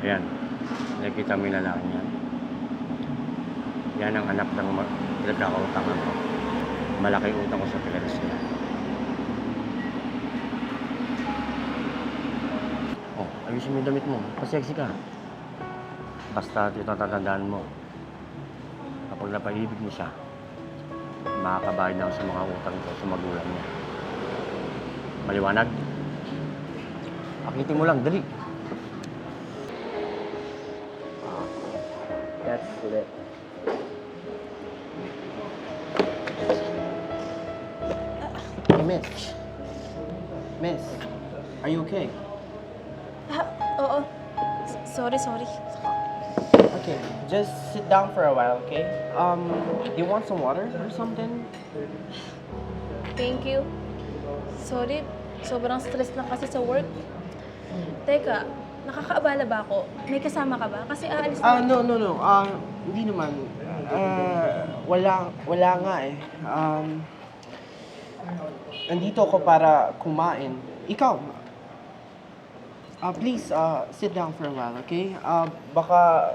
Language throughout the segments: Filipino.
Ayan. Nakikita mo yung lalaki niya. Yan ang anak ng pinagkakautangan ko. Malaki utang ko sa parents niya. Oh, ayusin mo yung damit mo. Pasexy ka. Basta ito tatandaan mo. Kapag napaibig mo siya, makakabayad na ako sa mga utang ko sa magulang niya. Maliwanag? Akitin mo lang, dali. That's lit. Hey, Miss. Miss, are you okay? Ah, oo. S- Sorry, sorry. Okay, just sit down for a while, okay? Um, do you want some water or something? Thank you. Sorry, sobrang stress lang kasi sa work. Teka, nakakaabala ba ako? May kasama ka ba? Kasi aalis Ah, na. no, no, no. Ah, hindi naman. Ah, wala, wala nga eh. Um, nandito ako para kumain. Ikaw, ah, please, ah, sit down for a while, okay? Ah, baka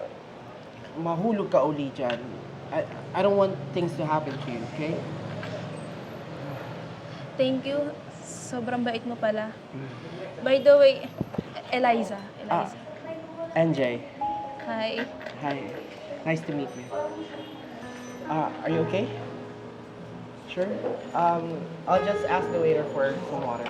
mahulog ka uli dyan. I, I don't want things to happen to you, okay? Thank you. Sobrang bait mo pala. By the way, Eliza. Ah, Eliza. NJ, Hi. hi. Nice to meet you. Ah, are you okay? Sure. Um, I'll just ask the waiter for some water.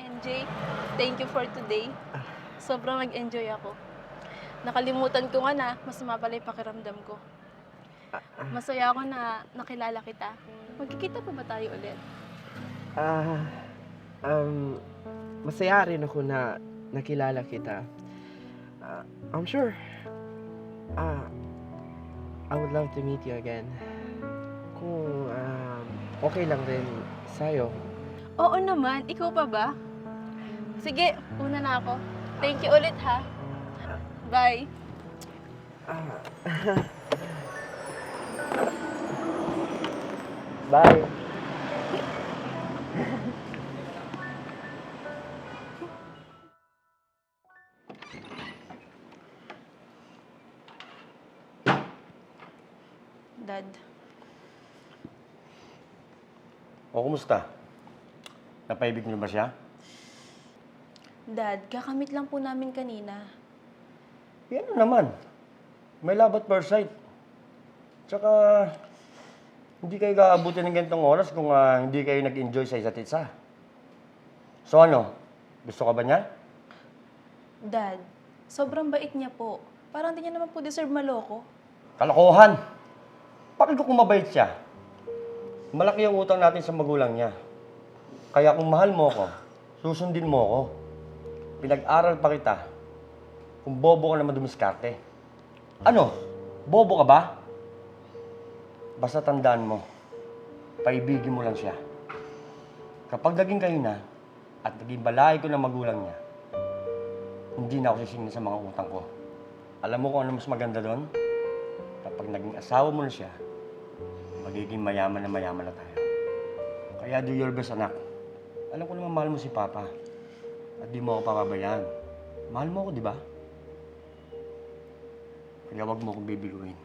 NJ, thank you for today. Sobrang nag-enjoy ako. Nakalimutan ko nga na masama pala yung pakiramdam ko. Masaya ako na nakilala kita. Magkikita pa ba tayo ulit? Ah, um, masaya rin ako na nakilala kita. Ah, I'm sure. Ah, I would love to meet you again. Kung um, okay lang rin sa'yo. Oo naman, ikaw pa ba? Sige, una na ako. Thank you ulit ha. Bye. Bye. Dad, O, kumusta? Napaibig niyo ba siya? Dad, kakamit lang po namin kanina. Yan na naman. May love at first sight. Tsaka, hindi kayo gaabutin ng ganitong oras kung ah, hindi kayo nag-enjoy sa isa't isa. So ano, gusto ka ba niya? Dad, sobrang bait niya po. Parang hindi niya naman po deserve maloko. Kalokohan! Bakit ko kung mabait siya? Malaki ang utang natin sa magulang niya. Kaya kung mahal mo ko, susundin mo ko. Pinag-aral pa kita. Kung bobo ka naman dumiskarte. Ano? Bobo ka ba? Basta tandaan mo, paibigin mo lang siya. Kapag naging kayo na, at naging balay ko ng magulang niya, hindi na ako sisingin sa mga utang ko. Alam mo kung ano mas maganda doon? Kapag naging asawa mo na siya, magiging mayaman na mayaman na tayo. Kaya do your best, anak. Alam ko naman mahal mo si Papa. At di mo ako papabayaan. Mahal mo ako, di ba? Kaya wag mo akong bibiguin.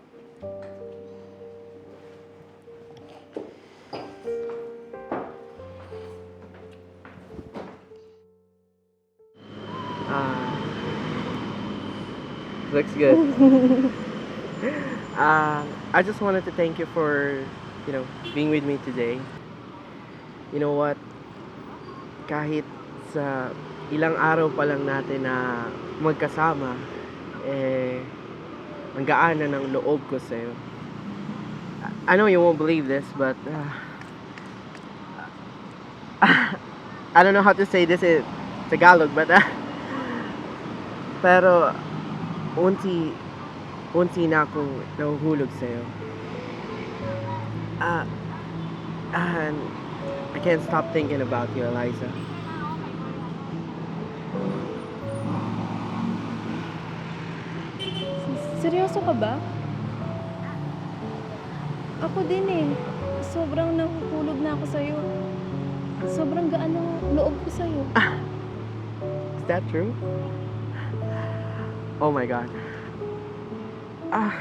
Ah, looks good. uh, I just wanted to thank you for, you know, being with me today. You know what? Kahit sa ilang araw pa lang natin na magkasama, eh, ang gaan na ng loob ko sa'yo. I- know you won't believe this, but uh, I don't know how to say this in Tagalog, but uh, pero unti unti na akong nahuhulog sa'yo. Ah, and I can't stop thinking about you, Eliza. Seryoso ka ba? ako din eh. Sobrang nakukulog na ako sa'yo. Sobrang gaan ng loob ko sa'yo. Is that true? Oh my god. Ah.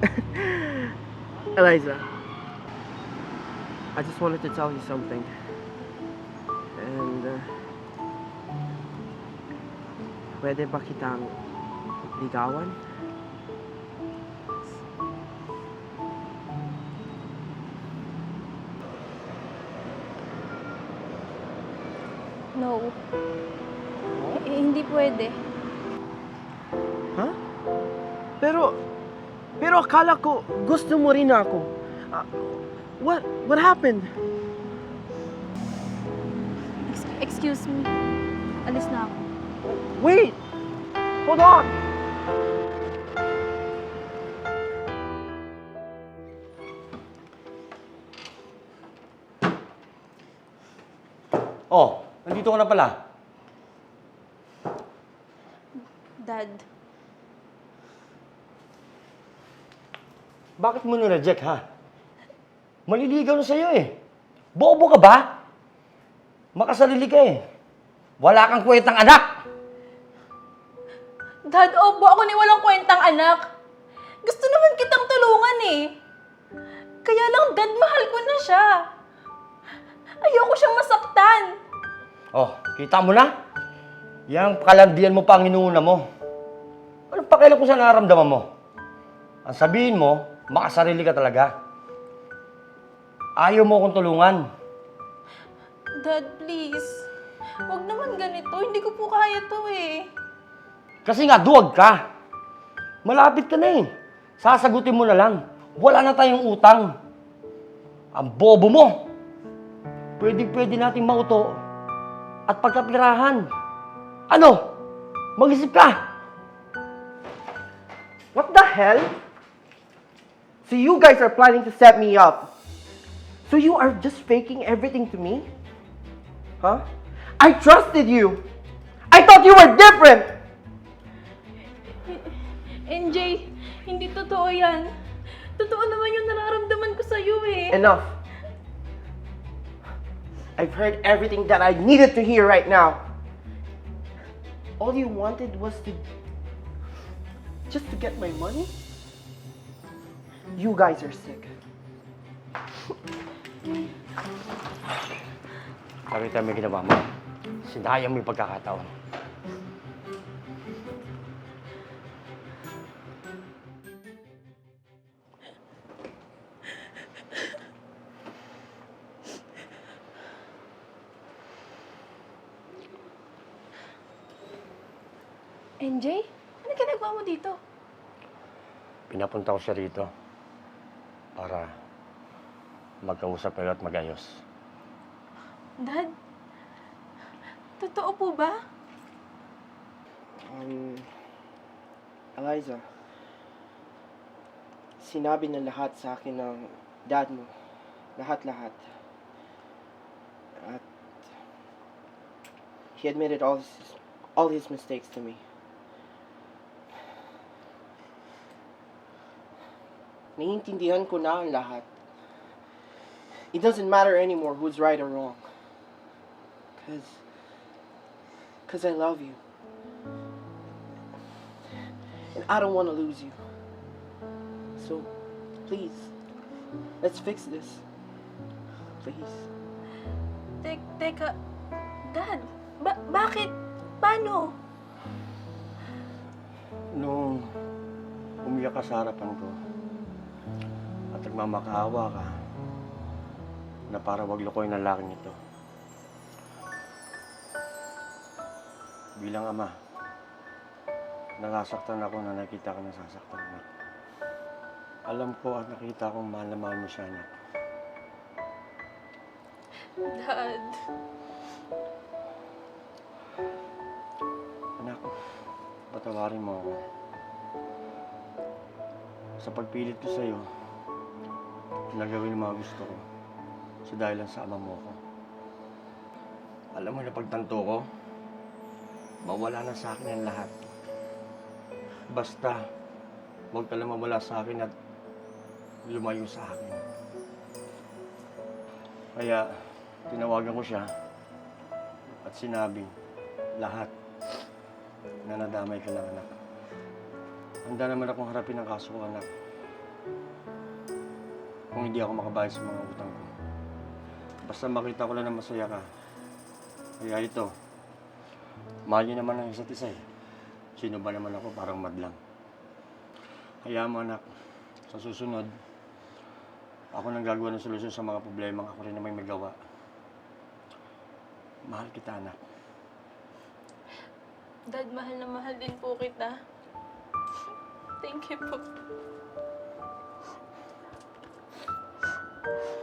Eliza. I just wanted to tell you something. And, uh, pwede ba kitang ligawan? No. Eh, hindi pwede. Ha? Pero, pero akala ko gusto mo rin ako. Ah, what, what happened? Ex- excuse me. Alis na ako. Wait! Hold on! Oh, nandito ka na pala. Dad, Bakit mo nireject, ha? Maliligaw na sa'yo eh. Bobo ka ba? Makasarili ka eh. Wala kang kwentang anak. Dad, obo ako ni walang kwentang anak. Gusto naman kitang tulungan eh. Kaya lang, Dad, mahal ko na siya. Ayoko siyang masaktan. Oh, kita mo na? Yang kalandian mo pa ang inuuna mo. Anong pakialam kung saan nararamdaman mo? Ang sabihin mo, makasarili ka talaga. Ayaw mo akong tulungan. Dad, please. Huwag naman ganito. Hindi ko po kaya to eh. Kasi nga, duwag ka. Malapit ka na eh. Sasagutin mo na lang. Wala na tayong utang. Ang bobo mo. Pwede-pwede nating mauto at pagkapirahan. Ano? Mag-isip ka. What the hell? So you guys are planning to set me up. So you are just faking everything to me? Huh? I trusted you. I thought you were different. NJ, hindi totoo yan. Totoo naman yung nararamdaman ko sa'yo eh. Enough. I've heard everything that I needed to hear right now. All you wanted was to just to get my money? You guys are sick. Sabi tayo may. Sinayang mo yung pagkakataon. NJ, ano ginagawa mo dito? Pinapunta ko siya rito para magkausap kayo at magayos. Dad, totoo po ba? Um, Eliza, sinabi na lahat sa akin ng dad mo. Lahat-lahat. At he admitted all his, all his mistakes to me. Naiintindihan ko na ang lahat. It doesn't matter anymore who's right or wrong. Cause, cause I love you. And I don't want to lose you. So, please, let's fix this. Please. Tek, teka, Dad, ba- bakit? Paano? Nung umiyak ka sa harapan ko at nagmamakaawa ka na para wag lukoy ng laking ito. Bilang ama, nasasaktan ako na nakita ka nasasaktan na. Alam ko at nakita kong mahal na mahal mo siya, anak. Dad, Anak, patawarin mo ako. Sa pagpilit ko sa'yo, nagawin ang mga gusto ko. Sa dahil lang sa ama mo ko. Alam mo na pagtanto ko, mawala na sa akin ang lahat. Basta, huwag ka lang mawala sa akin at lumayo sa akin. Kaya, tinawagan ko siya at sinabing lahat na nadamay ka lang, anak. Handa naman akong harapin ang kaso ko, anak. Kung hindi ako makabayad sa mga utang ko. Basta makita ko lang na masaya ka. Kaya ito, mahal niyo naman ang isa't isa eh. Sino ba naman ako parang madlang. Kaya mo anak, sa susunod, ako nang gagawa ng solusyon sa mga problema ako rin na may magawa. Mahal kita anak. Dad, mahal na mahal din po kita. Thank you po. Thank you.